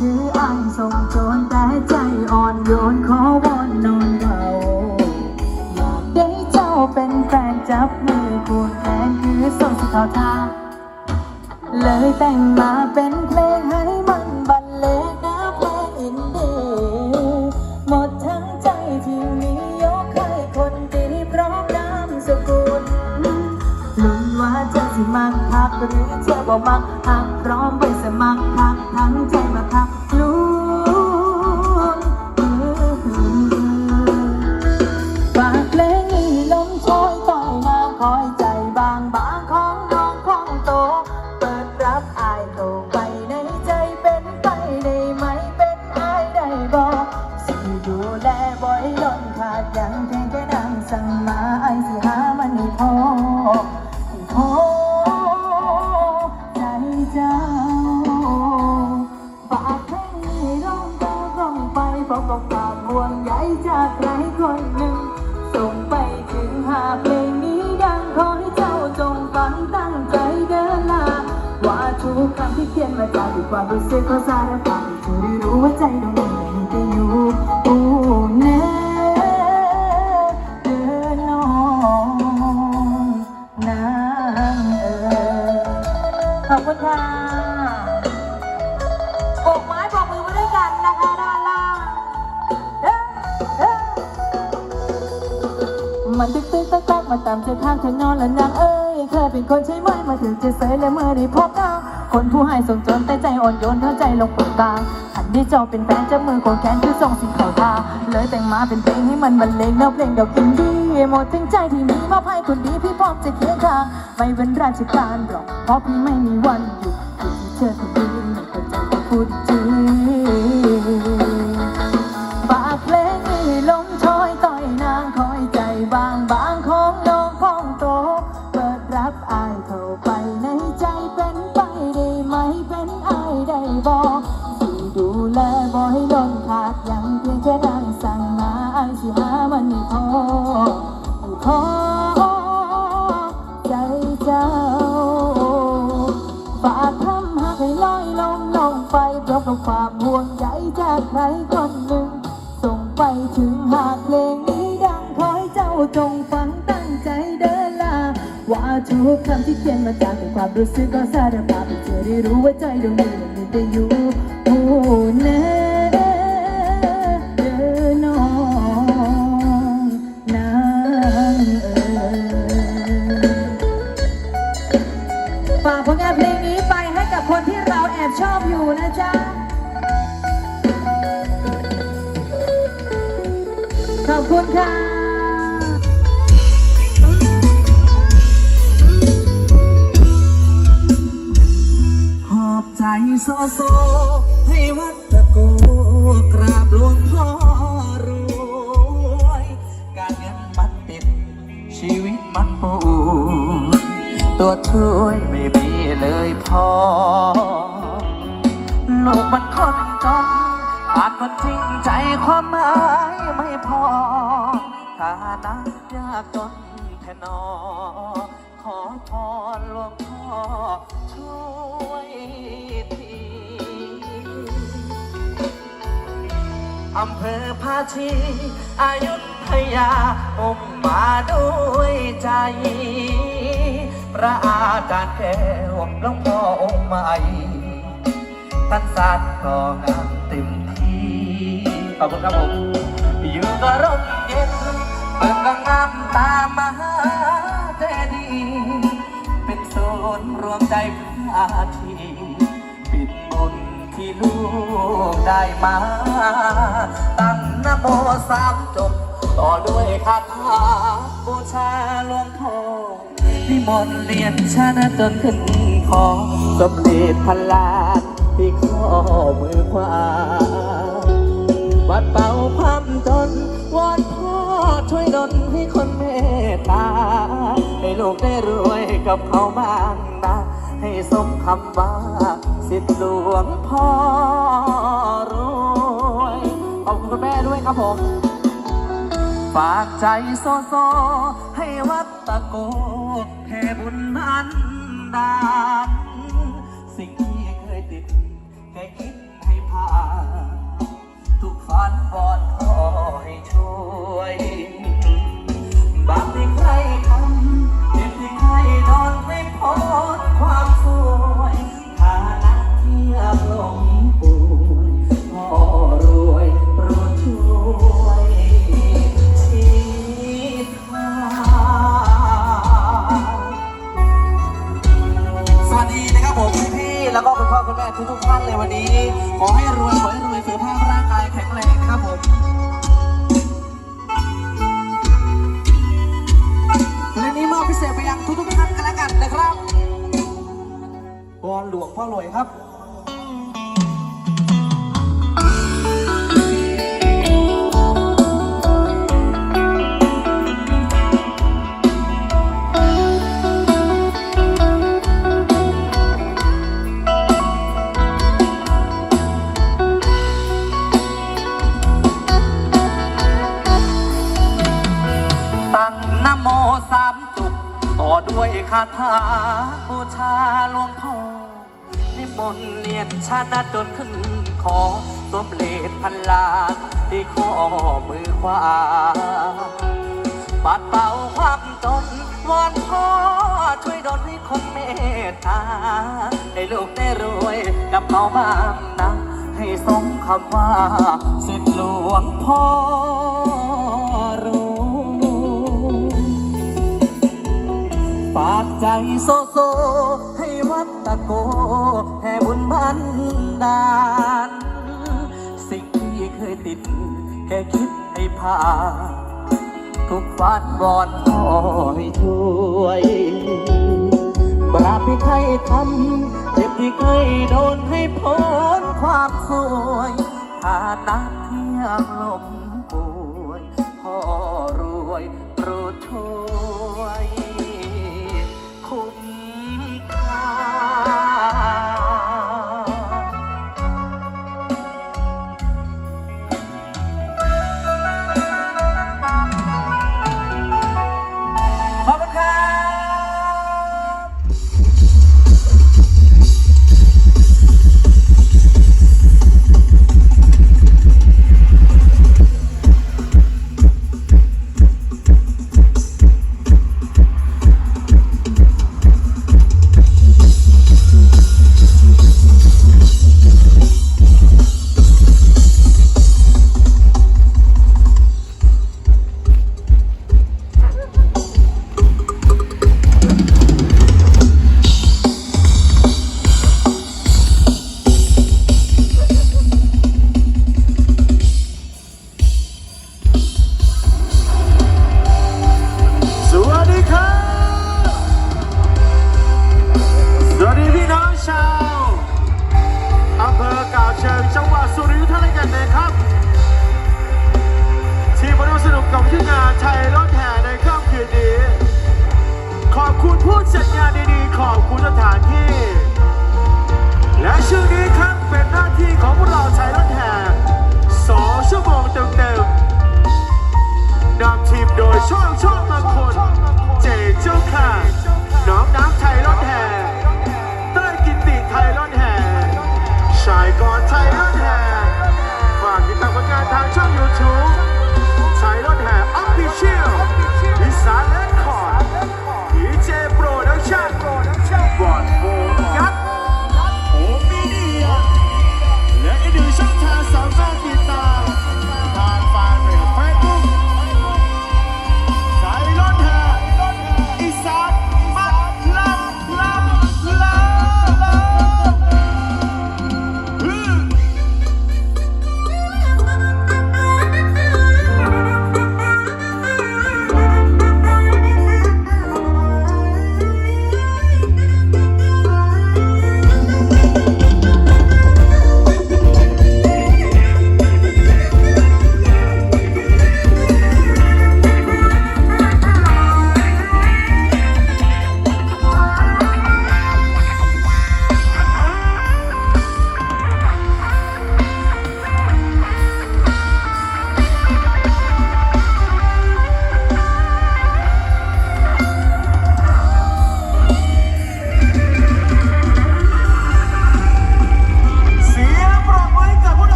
คนคืออ้ายส่งโจรแต่ใจอ่อนโยนขอวอนนอนเบาอยากได้เจ้าเป็นแฟนจับมือคูณแขนคือส่งสิเขาทางเลยแต่งมาเป็นเพลง นว่าเธอสิมักคักหรือเธอบ่มักหักพร้อมไปสมัครคักทั้งใจมาคักลุ้นฝากเพลงนี้ลมโชยต่อยน้ำคอยใจบางบางของน้องของโต เปิดรับอายเข้าไปในใจเป็นไปได้ไหมเป็นอายได้บอกสิดูแลบ่อยล้นขาดอย่างเพียงแค่นางสั่งมาไอายสิหามันให้พอ ใจเจ้าฝากเพลงนี้ร้องตาร้องไปเพร้อมกับความห่วงใยจากใครคนหนึ่ง ส่งไปถึงหาเพลงนี้ดังขอให้เจ้าจงฟังตั้งใจเดินลาว่าทุกคำที่เขียนมาจากด้วยความรู้สึกของสารพัดเธอได้รู้ว่าใจดวงนี้มีแต่อยู่ คนใช่ไหมมาถึงจะเสยและเมื่อได้พบนางคนผู้ให้ส่งจนแต่ใจอ่อนโยนเท่าใจลงปิดบางหันที่เจ้าเป็นแฟนจับมือของแขนคือส่งสิ่งเขาทาเลยแต่งมาเป็นเพลงให้มันบรรเลงแล้วเพลงดอกอินดี้หมดทั้งใจที่มีมอบให้คนดีพี่พร้อมจะเคียงข้างไม่เป็นราชการหรอกเพราะพี่ไม่มีวันหยุดอยู่ที่เธอคนดีไม่เข้าใจพูดจริง มันให้พอใจเจ้าฝากคำหักให้ลอยลงลงไปพร้อมกับความห่วงใยจากใครคนหนึ่ง ส่งไปถึงหากเพลงนี้ดังขอให้เจ้าจงฟังตั้งใจเดินลาว่าทุกคำที่เขียนมาจากเป็นความรู้สึกก็สารภาพให้เธอได้รู้ว่าใจดวงนี้มันมีแต่อยู่โอ้แน่ บชอบอยู่นะจ๊ะ ขอบคุณค่ะหอบใจโซโซ ให้วัดตะโกกราบหลวงพ่อรวย การเงินมันติด ชีวิตมันปวดตัวช่วยไม่มีเลยพอ ลูกมันคนจนอาจมันจริงใจความหมายไม่พอฐานะยากจนแท่นอ ขอพรหลวงพ่อช่วยทีอำเภอภาชีอายุทยาองค์มาด้วยใจ พระอาจารย์แก้วหลวงพ่อองค์ใหม่ ท่านสัตว์ก็งามเต็มที่ ขอบคุณครับผม อยู่ก็ร่มเย็นเปิดก็งามตามมหาเจดีย์เป็นศูนรวมใจพระทีปิดบุญที่ลูกได้มา ตั้งนโมสามจบ ต่อด้วยคาถาบูชาหลวงพ่อนิมนต์เรียนชนะจนขึ้นคอสมเด็จพระลาน ที่ข้อมือขวาวัดเป่าความจนวอนพ่อช่วยดลให้คนเมตตา ให้ลูกได้รวยกับเขาบ้างนะ ให้สมคำว่า สิทธิหลวงพ่อรวยขอบคุณคุณแม่ด้วยครับผม ฝากใจโซโซ ให้วัดตะโกแผ่บุญนันดาลสิ่งที่ ติดแค่คิดให้ผ่านทุกฝันบอนขอให้ช่วย บาปที่ใครทำเจ็บที่ใครโดนไม่พ้นความสวยฐานะเทียบลงป มนเนียนชานะจนขึ้นคอสวมเลดพันลานที่ข้อมือขวาปัดเป่าความจนวอนพ่อช่วยดลให้คนเมตตาให้ลูกได้รวยกับเขาบ้างนะให้สมคำว่าสิทธิหลวงพ่อรวยฝากใจโซโซให้ วัดตะโกแห่บุญบันดาล สิ่งที่เคยติด แค่คิดให้ผ่านทุกฝันวอนขอให้ช่วยบาปที่ใครทำเจ็บที่เคยโดนให้พ้นความสวยฐานะเที่ยงลมป่วยพ่อรวยโปรดช่วย ขอบคุณสถานที่ และช่วงนี้ครับเป็นหน้าที่ของพวกเราไทยรถแห่สองชั่วโมงเต็มๆนำทีมโดยช่องช่องบางคนเจเจ้าค่ะ น้องน้ำไทยรถแห่เต้ยกิติไทยรถแห่ชายกรไทยรถแห่ฝากติดตามผลงานทางช่องยูทูบไทยรถแห่ออฟฟิเชียล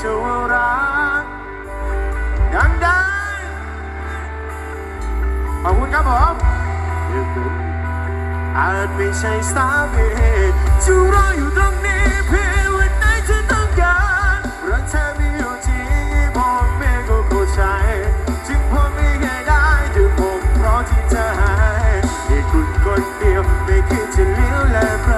ชื่อรักยังได้ขอบคุณครับผมอาจไม่ใช่สามีที่รออยู่ตรงนี้เพียงวันไหนที่ต้องการเพราะเธอมีอยู่จริงผมเองก็เข้าใจจึงผมไม่ได้ด้วยผมเพราะที่เธอให้คุณคนเดียวไม่คิดจะเลี้ยวและเพ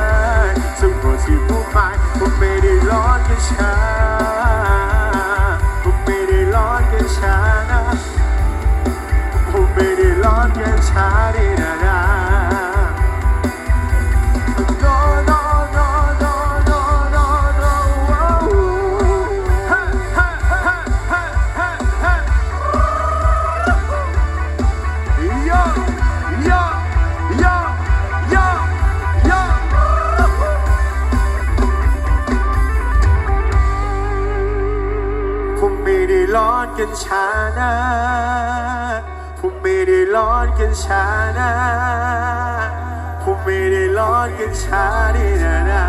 กันช้านะผมไม่ได้ร้อนกันช้านะผมไม่ได้ร้อนกันช้าดีนะนะ